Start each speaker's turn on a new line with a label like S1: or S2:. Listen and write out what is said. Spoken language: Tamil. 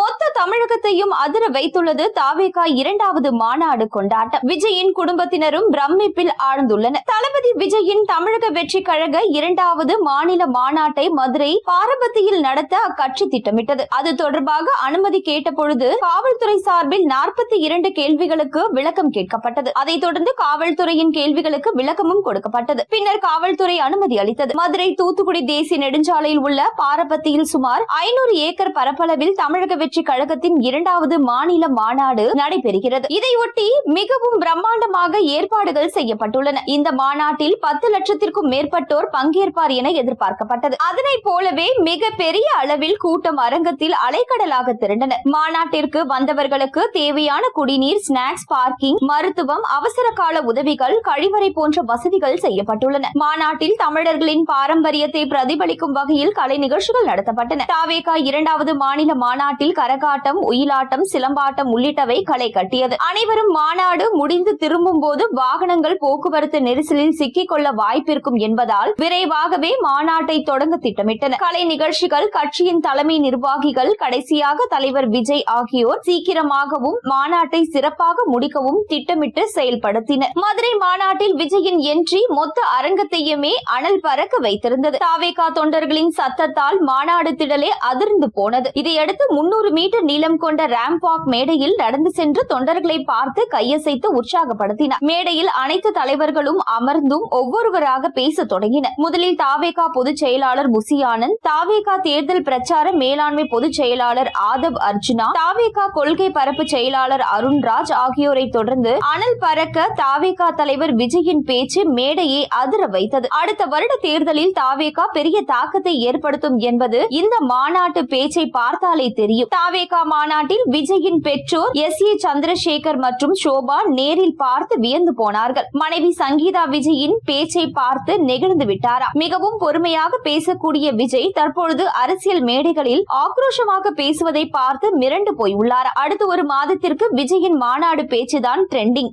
S1: மொத்த தமிழகத்தையும் அதிர வைத்துள்ளது தாவேகா இரண்டாவது மாநாடு கொண்டாட்டம் விஜயின் குடும்பத்தினரும் பிரமிப்பில் ஆழ்ந்துள்ளனர் தளபதி விஜயின் தமிழக வெற்றி கழக இரண்டாவது மாநில மாநாட்டை மதுரை பாரபத்தியில் நடத்த அக்கட்சி திட்டமிட்டது அது தொடர்பாக அனுமதி கேட்டபொழுது காவல்துறை சார்பில் நாற்பத்தி இரண்டு கேள்விகளுக்கு விளக்கம் கேட்கப்பட்டது அதைத் தொடர்ந்து காவல்துறையின் கேள்விகளுக்கு விளக்கமும் கொடுக்கப்பட்டது பின்னர் காவல்துறை அனுமதி அளித்தது மதுரை தூத்துக்குடி தேசிய நெடுஞ்சாலையில் உள்ள பாரபத்தியில் சுமார் ஐநூறு ஏக்கர் பரப்பளவில் தமிழக வெற்றி கழகத்தின் இரண்டாவது மாநில மாநாடு நடைபெறுகிறது இதையொட்டி மிகவும் பிரம்மாண்டமாக ஏற்பாடுகள் செய்யப்பட்டுள்ளன இந்த மாநாட்டில் பத்து லட்சத்திற்கும் மேற்பட்டோர் பங்கேற்பார் என எதிர்பார்க்கப்பட்டது அதனை போலவே மிக பெரிய அளவில் கூட்டம் அரங்கத்தில் அலைக்கடலாக திரண்டனர் மாநாட்டிற்கு வந்தவர்களுக்கு தேவையான குடிநீர் ஸ்நாக்ஸ் பார்க்கிங் மருத்துவம் அவசர கால உதவிகள் கழிவறை போன்ற வசதிகள் செய்யப்பட்டுள்ளன மாநாட்டில் தமிழர்களின் பாரம்பரியத்தை பிரதிபலிக்கும் வகையில் கலை நிகழ்ச்சிகள் நடத்தப்பட்டன தாவேகா இரண்டாவது மாநில மாநாட்டில் கரகாட்டம் உயிலாட்டம் சிலம்பாட்டம் உள்ளிட்டவை களை கட்டியது அனைவரும் மாநாடு முடிந்து திரும்பும் போது வாகனங்கள் போக்குவரத்து நெரிசலில் சிக்கிக் கொள்ள வாய்ப்பிருக்கும் என்பதால் விரைவாகவே மாநாட்டை தொடங்க திட்டமிட்டனர் கலை நிகழ்ச்சிகள் கட்சியின் தலைமை நிர்வாகிகள் கடைசியாக தலைவர் விஜய் ஆகியோர் சீக்கிரமாகவும் மாநாட்டை சிறப்பாக முடிக்கவும் திட்டமிட்டு செயல்படுத்தினர் மதுரை மாநாட்டில் விஜயின் என்றி மொத்த அரங்கத்தையுமே அனல் பறக்க வைத்திருந்தது தாவேகா தொண்டர்களின் சத்தத்தால் மாநாடு திடலே அதிர்ந்து போனது இதையடுத்து முன்னூறு இருநூறு மீட்டர் நீளம் கொண்ட வாக் மேடையில் நடந்து சென்று தொண்டர்களை பார்த்து கையசைத்து உற்சாகப்படுத்தினார் மேடையில் அனைத்து தலைவர்களும் அமர்ந்தும் ஒவ்வொருவராக பேச தொடங்கினர் முதலில் தாவேகா பொதுச் செயலாளர் புசி ஆனந்த் தாவேகா தேர்தல் பிரச்சார மேலாண்மை பொதுச் செயலாளர் ஆதவ் அர்ஜுனா தாவேகா கொள்கை பரப்பு செயலாளர் அருண்ராஜ் ஆகியோரை தொடர்ந்து அனல் பறக்க தாவேகா தலைவர் விஜயின் பேச்சு மேடையை அதிர வைத்தது அடுத்த வருட தேர்தலில் தாவேகா பெரிய தாக்கத்தை ஏற்படுத்தும் என்பது இந்த மாநாட்டு பேச்சை பார்த்தாலே தெரியும் தாவேகா மாநாட்டில் விஜயின் பெற்றோர் எஸ் ஏ சந்திரசேகர் மற்றும் சோபா நேரில் பார்த்து வியந்து போனார்கள் மனைவி சங்கீதா விஜயின் பேச்சை பார்த்து நெகிழ்ந்து விட்டாரா மிகவும் பொறுமையாக பேசக்கூடிய விஜய் தற்பொழுது அரசியல் மேடைகளில் ஆக்ரோஷமாக பேசுவதை பார்த்து மிரண்டு போய் உள்ளார் அடுத்து ஒரு மாதத்திற்கு விஜயின் மாநாடு பேச்சுதான் ட்ரெண்டிங்